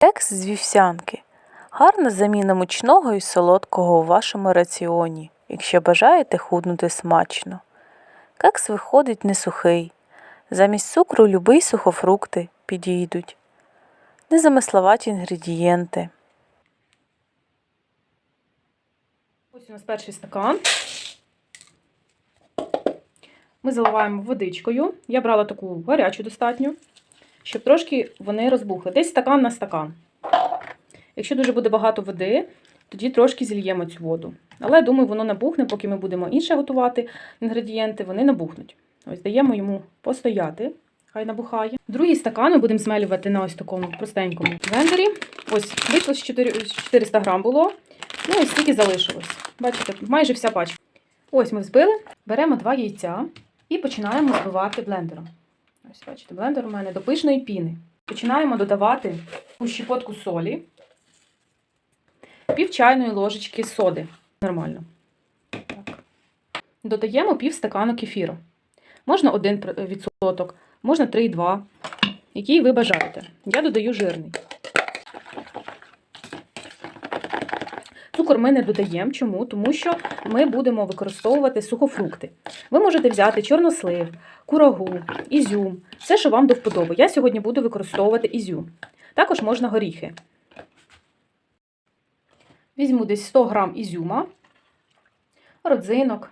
Кекс з вівсянки. Гарна заміна мучного і солодкого у вашому раціоні, якщо бажаєте худнути смачно. Кекс виходить не сухий. Замість цукру любий сухофрукти підійдуть. Незамисловаті інгредієнти. Ось у нас перший стакан. Ми заливаємо водичкою. Я брала таку гарячу достатньо, щоб трошки вони розбухли. Десь стакан на стакан. Якщо дуже буде багато води, тоді трошки зільємо цю воду. Але думаю, воно набухне, поки ми будемо інше готувати інгредієнти, вони набухнуть. Ось даємо йому постояти, хай набухає. Другий стакан ми будемо змелювати на ось такому простенькому блендері. Ось вийшло з 4 з 400 грам було. Ну, ось стільки залишилось. Бачите, майже вся пачка. Ось ми взбили, беремо два яйця і починаємо збивати блендером. Ось, бачите, блендер у мене до пишної піни. Починаємо додавати у щепотку солі, пів чайної ложечки соди. Нормально. Так. Додаємо пів стакану кефіру. Можна 1%, можна 3,2, який ви бажаєте. Я додаю жирний. Цукор ми не додаємо. Чому? Тому що ми будемо використовувати сухофрукти. Ви можете взяти чорнослив, курагу, ізюм, все, що вам до вподоби. Я сьогодні буду використовувати ізюм. Також можна горіхи. Візьму десь 100 грам ізюма, родзинок.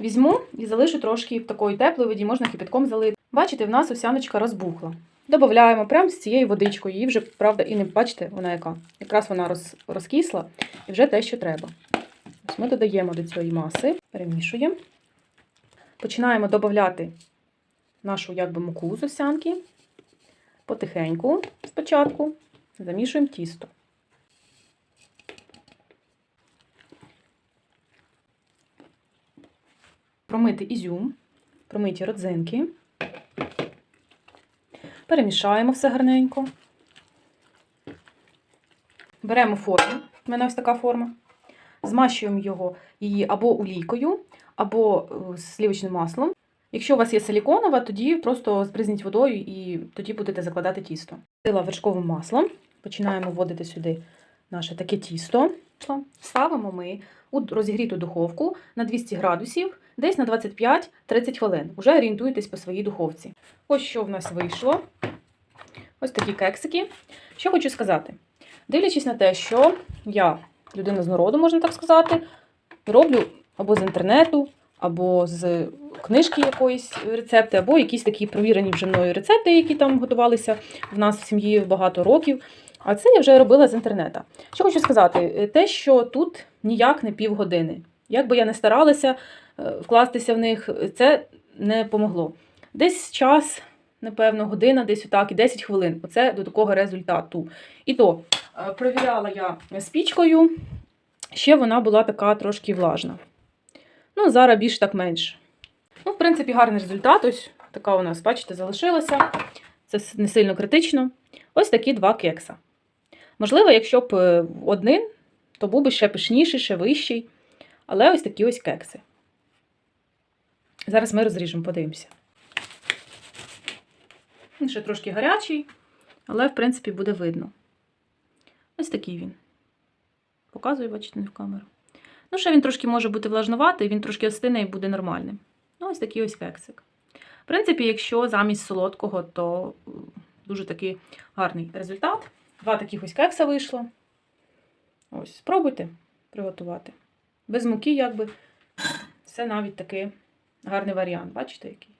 Візьму і залишу трошки в такої теплої воді, можна кипятком залити. Бачите, в нас овсяночка розбухла. Додаємо прямо з цією водичкою. Її вже, правда, і не бачите, вона яка. Якраз вона роз, розкисла і вже те, що треба. Ось ми додаємо до цієї маси, перемішуємо. Починаємо додати нашу якби, муку з овсянки. Потихеньку спочатку замішуємо тісто. Промити ізюм, промиті родзинки. Перемішаємо все гарненько. Беремо форму, у мене ось така форма. Змащуємо його її або олійкою, або е, сливочним маслом. Якщо у вас є силіконова, тоді просто збризніть водою і тоді будете закладати тісто. Сила вершковим маслом. Починаємо вводити сюди наше таке тісто. Ставимо ми у розігріту духовку на 200 градусів, десь на 25-30 хвилин. Уже орієнтуйтесь по своїй духовці. Ось що в нас вийшло. Ось такі кексики. Що хочу сказати. Дивлячись на те, що я людина з народу, можна так сказати, роблю або з інтернету, або з книжки якоїсь рецепти, або якісь такі провірені вже мною рецепти, які там готувалися в нас в сім'ї багато років. А це я вже робила з інтернету. Що хочу сказати, те, що тут ніяк не півгодини. Як би я не старалася вкластися в них, це не помогло. Десь час, напевно, година, десь отак, і 10 хвилин. Оце до такого результату. І то е, провіряла я спічкою, ще вона була така трошки влажна. Ну, зараз більш так менше. Ну, в принципі, гарний результат. Ось така у нас, бачите, залишилася. Це не сильно критично. Ось такі два кекса. Можливо, якщо б е, один, то був би ще пишніший, ще вищий. Але ось такі ось кекси. Зараз ми розріжемо, подивимося. Він ще трошки гарячий, але, в принципі, буде видно. Ось такий він. Показую, бачите, не в камеру. Ну, ще він трошки може бути влажнуватий, він трошки остине і буде нормальним. Ну, ось такий ось кексик. В принципі, якщо замість солодкого, то дуже такий гарний результат. Два таких ось кекса вийшло. Ось, спробуйте приготувати. Без муки, якби, це навіть такий гарний варіант. Бачите, який?